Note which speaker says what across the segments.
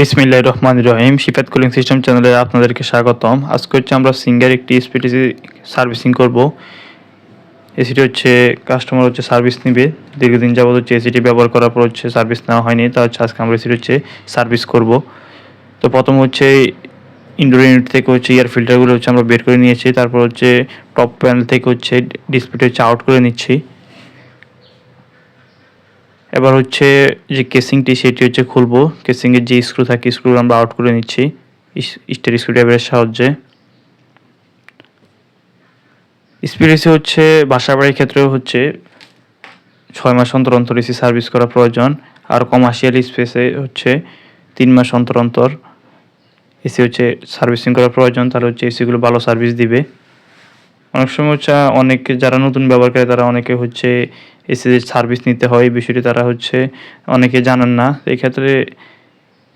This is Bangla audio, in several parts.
Speaker 1: বিসমিল্লাহ রহমান রহিম। শিফাত কুলিং সিস্টেম চ্যানেলে আপনাদেরকে স্বাগতম। আজকে হচ্ছে আমরা সিঙ্গার একটি স্পিটিসি সার্ভিসিং করব। এসিটি হচ্ছে কাস্টমার হচ্ছে সার্ভিস নিবে। দীর্ঘদিন যাবত হচ্ছে এসিটি ব্যবহার করার পর হচ্ছে সার্ভিস নেওয়া হয়নি। তা হচ্ছে আজকে আমরা এসিটি হচ্ছে সার্ভিস করব। তো প্রথম হচ্ছে ইনডোর ইউনিট থেকে হচ্ছে এয়ার ফিল্টারগুলো হচ্ছে আমরা বের করে নিয়েছি। তারপর হচ্ছে টপ প্যানেল থেকে হচ্ছে ডিসপ্লেটা হচ্ছে আউট করে নিচ্ছি। এবার হচ্ছে যে কেসিংটি সেটি হচ্ছে খুলবো। কেসিংয়ের যে স্ক্রু থাকে স্ক্রু আমরা আউট করে নিচ্ছি। স্টার ড্রাইভারের সাহায্যে। স্পিড এসি হচ্ছে বাসা বাড়ির ক্ষেত্রেও হচ্ছে ছয় মাস অন্তর অন্তর এসি সার্ভিস করা প্রয়োজন। আর কমার্শিয়াল স্পেসে হচ্ছে তিন মাস অন্তর অন্তর এসি হচ্ছে সার্ভিসিং করা প্রয়োজন। তাহলে হচ্ছে এসিগুলো ভালো সার্ভিস দিবে। অনেক সময় হচ্ছে অনেকে যারা নতুন ব্যবহার করে তারা অনেকে হচ্ছে এসি সার্ভিস নিতে হয়, এই বিষয়টি তারা হচ্ছে অনেকে জানেন না। এই ক্ষেত্রে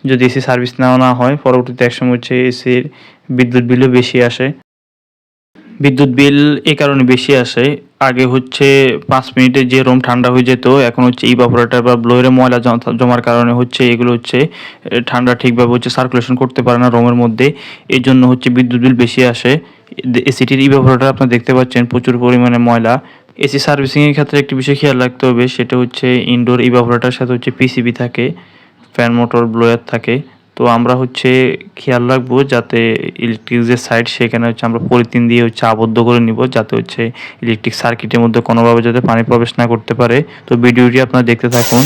Speaker 1: যদি এসি সার্ভিস নেওয়া না হয়, পরবর্তীতে একসময় হচ্ছে এসির বিদ্যুৎ বিলও বেশি আসে। বিদ্যুৎ বিল এ কারণে বেশি আসে। আগে হচ্ছে পাঁচ মিনিটে যে রুম ঠান্ডা হয়ে যেত, এখন হচ্ছে ইভাপোরেটর বা ব্লোয়ারে ময়লা জমার কারণে হচ্ছে এগুলো হচ্ছে ঠান্ডা ঠিকভাবে হচ্ছে সার্কুলেশন করতে পারে না রুমের মধ্যে। এই জন্য হচ্ছে বিদ্যুৎ বিল বেশি আসে। এসিটির ইভাপোরেটর আপনারা দেখতে পাচ্ছেন প্রচুর পরিমাণে ময়লা। এসি সার্ভিসিংয়ের ক্ষেত্রে একটি বিষয় খেয়াল রাখতে হবে, সেটা হচ্ছে ইনডোর ইভাপোরেটার সাথে হচ্ছে পিসিবি থাকে ফ্যান মোটর ব্লোয়ার থাকে। তো আমরা হচ্ছে খেয়াল রাখব যাতে ইলেকট্রিক যে সাইড সেখানে হচ্ছে আমরা পলিথিন দিয়ে হচ্ছে আবদ্ধ করে নিব, যাতে হচ্ছে ইলেকট্রিক সার্কিটের মধ্যে কোনোভাবে যাতে পানি প্রবেশ না করতে পারে। তো ভিডিওটি আপনারা দেখতে থাকুন।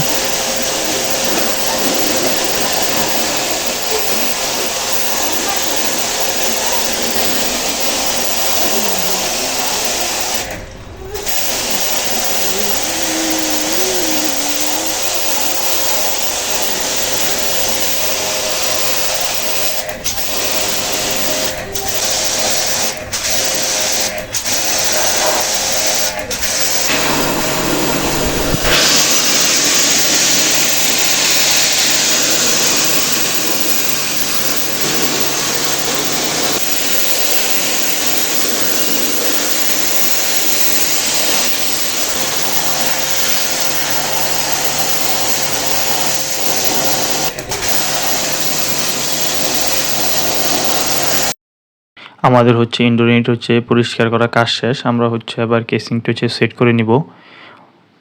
Speaker 1: আমাদের হচ্ছে ইনডোর ইউনিট হচ্ছে পরিষ্কার করা কাজ শেষ। আমরা হচ্ছে এবার কেসিংটা হচ্ছে সেট করে নিব।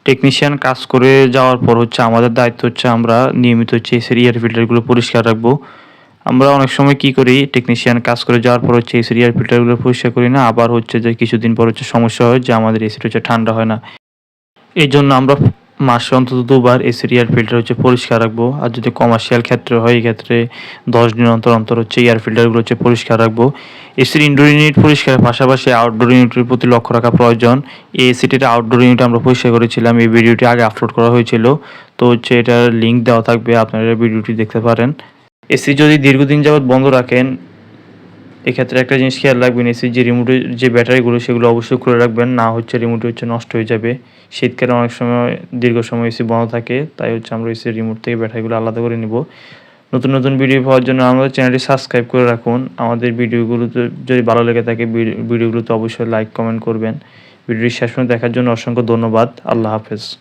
Speaker 1: টেকনিশিয়ান কাজ করে যাওয়ার পর হচ্ছে আমাদের দায়িত্ব হচ্ছে আমরা নিয়মিত হচ্ছে এসির এয়ার ফিল্টারগুলো পরিষ্কার রাখব। আমরা অনেক সময় কি করি টেকনিশিয়ান কাজ করে যাওয়ার পর হচ্ছে এসির এয়ার ফিল্টারগুলো পরিষ্কার করি না, আবার হচ্ছে যে কিছুদিন পর হচ্ছে সমস্যা হয় যে আমাদের এসিটা হচ্ছে ঠান্ডা হয় না। এই জন্য আমরা মাসে অন্তত দুবার এসির এয়ার ফিল্টার হচ্ছে পরিষ্কার রাখব। আর যদি কমার্শিয়াল ক্ষেত্রে হয়, এই ক্ষেত্রে দশ দিন অন্তর অন্তর হচ্ছে এয়ার ফিল্টারগুলো হচ্ছে পরিষ্কার রাখব। এসির ইনডোর ইউনিট পরিষ্কারের পাশাপাশি আউটডোর ইউনিটের প্রতি লক্ষ্য রাখা প্রয়োজন। এই এসিটির আউটডোর ইউনিট আমরা পরিষ্কার করেছিলাম, এই ভিডিওটি আগে আপলোড করা হয়েছিল। তো হচ্ছে এটার লিঙ্ক দেওয়া থাকবে, আপনারা ভিডিওটি দেখতে পারেন। এসি যদি দীর্ঘদিন যাবত বন্ধ রাখেন এক্ষেত্রে একটা জিনিস খেয়াল রাখবেন এসির যে রিমোটের যে ব্যাটারিগুলো, সেগুলো অবশ্যই খুলে রাখবেন। না হচ্ছে রিমোট হচ্ছে নষ্ট হয়ে যাবে। শীতকালে অনেক সময়, দীর্ঘ সময় এসি বন্ধ থাকে, তাই হচ্ছে আমরা এসির রিমোট থেকে ব্যাটারিগুলো আলাদা করে নিব। নতুন নতুন ভিডিও পাওয়ার জন্য আমাদের চ্যানেলটি সাবস্ক্রাইব করে রাখুন। আমাদের ভিডিওগুলোতে যদি ভালো লেগে থাকে ভিডিও- ভিডিওগুলোতে অবশ্যই লাইক কমেন্ট করবেন। ভিডিওটি শেষ পর্যন্ত দেখার জন্য অসংখ্য ধন্যবাদ। আল্লাহ হাফেজ।